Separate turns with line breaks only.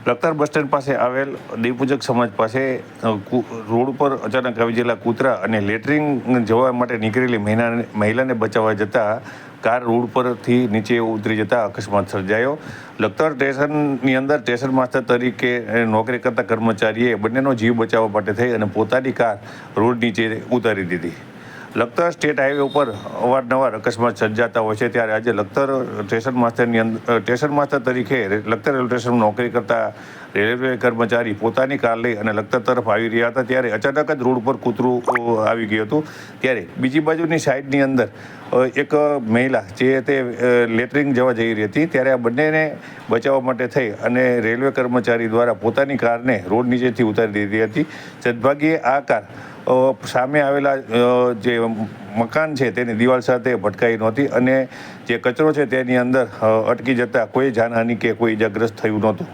Lakhtar bus stand પાસે આવેલ દેવપૂજક સમાજ પાસે રોડ ઉપર અચાનક આવી ગયેલા કૂતરા અને લેટરિંગ જવા માટે નીકળેલી મહિલાને મહિલાને બચાવવા જતાં કાર રોડ પરથી નીચે ઉતરી જતા અકસ્માત સર્જાયો. લખતર સ્ટેશનની અંદર સ્ટેશન માસ્ટર તરીકે નોકરી કરતા કર્મચારીએ બંનેનો જીવ બચાવવા માટે થઈ અને પોતાની કાર રોડ નીચે ઉતારી દીધી. લખતર સ્ટેટ હાઈવે ઉપર અવારનવાર અકસ્માત સર્જાતા હોય છે, ત્યારે આજે લખતર સ્ટેશન માસ્ટરની અંદર સ્ટેશન માસ્ટર તરીકે લખતર રેલવે સ્ટેશન નોકરી કરતા રેલવે કર્મચારી પોતાની કાર લઈ અને લખતર તરફ આવી રહ્યા હતા, ત્યારે અચાનક જ રોડ પર કૂતરું આવી ગયું હતું. ત્યારે બીજી બાજુની સાઈડની અંદર એક મહિલા જે તે લેટરિંગ જવા જઈ રહી હતી, ત્યારે આ બંનેને બચાવવા માટે થઈ અને રેલવે કર્મચારી દ્વારા પોતાની કારને રોડ નીચેથી ઉતારી દીધી હતી. સદભાગ્યે આ કાર સામે આવેલા જે મકાન છે તેની દિવાલ સાથે ભટકાઈ નહોતી અને જે કચરો છે તેની અંદર અટકી જતાં કોઈ જાનહાનિ કે કોઈ ઇજાગ્રસ્ત થયું નહોતું.